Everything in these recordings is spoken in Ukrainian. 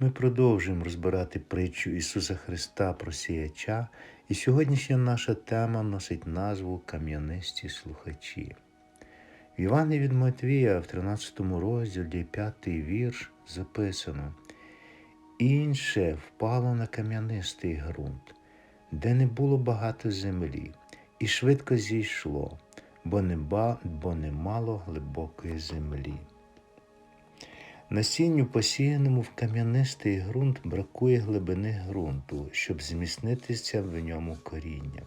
Ми продовжуємо розбирати притчу Ісуса Христа про сіяча, і сьогоднішня наша тема носить назву Кам'янисті слухачі. В Івані від Матвія в 13 розділі 5 вірш записано Інше впало на кам'янистий ґрунт, де не було багато землі, і швидко зійшло, бо не, ба, бо не мало глибокої землі. Насінню, посіяному в кам'янистий ґрунт, бракує глибини ґрунту, щоб зміцнитися в ньому корінням.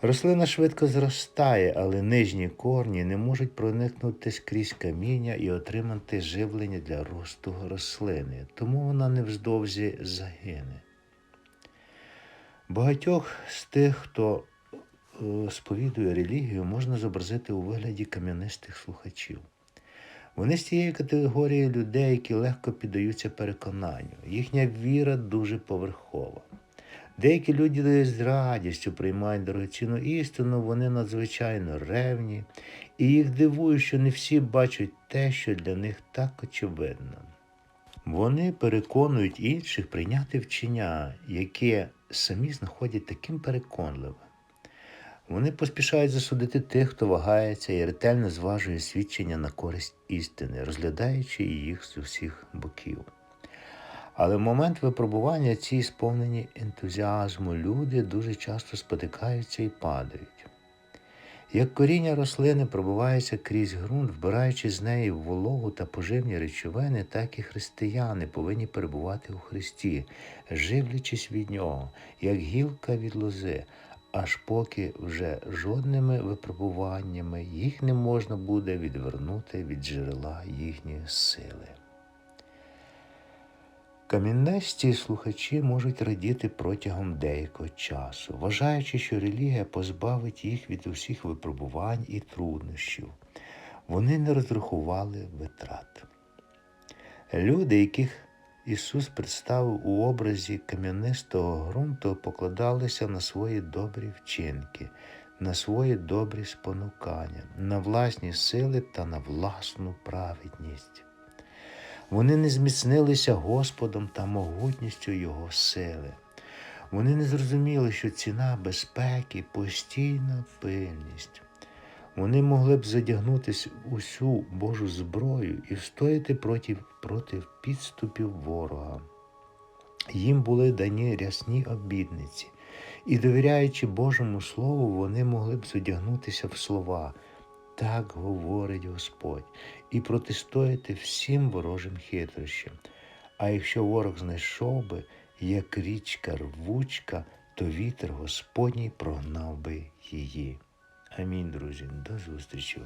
Рослина швидко зростає, але нижні корні не можуть проникнути скрізь каміння і отримати живлення для росту рослини, тому вона невздовзі загине. Багатьох з тих, хто е, сповідує релігію, можна зобразити у вигляді кам'янистих слухачів. Вони з тієї категорії людей, які легко піддаються переконанню. Їхня віра дуже поверхова. Деякі люди з радістю приймають дорогоцінну істину, вони надзвичайно ревні, і їх дивує, що не всі бачать те, що для них так очевидно. Вони переконують інших прийняти вчення, яке самі знаходять таким переконливим. Вони поспішають засудити тих, хто вагається і ретельно зважує свідчення на користь істини, розглядаючи їх з усіх боків. Але в момент випробування ці сповнені ентузіазму люди дуже часто спотикаються і падають. Як коріння рослини пробивається крізь ґрунт, вбираючи з неї вологу та поживні речовини, так і християни повинні перебувати у Христі, живлячись від Нього, як гілка від лози, аж поки вже жодними випробуваннями їх не можна буде відвернути від джерела їхньої сили. Каміннесті слухачі можуть радіти протягом деякого часу, вважаючи, що релігія позбавить їх від усіх випробувань і труднощів. Вони не розрахували витрат. Люди, яких Ісус представив у образі кам'янистого ґрунту, покладалися на свої добрі вчинки, на свої добрі спонукання, на власні сили та на власну праведність. Вони не зміцнилися Господом та могутністю Його сили. Вони не зрозуміли, що ціна безпеки постійна пильність. Вони могли б задягнутися усю Божу зброю і встояти проти, проти підступів ворога. Їм були дані рясні обідниці, і, довіряючи Божому Слову, вони могли б задягнутися в слова. Так говорить Господь, і протистояти всім ворожим хитрощам. А якщо ворог знайшов би, як річка рвучка, то вітер Господній прогнав би її. Амінь, друзі, до зустрічі.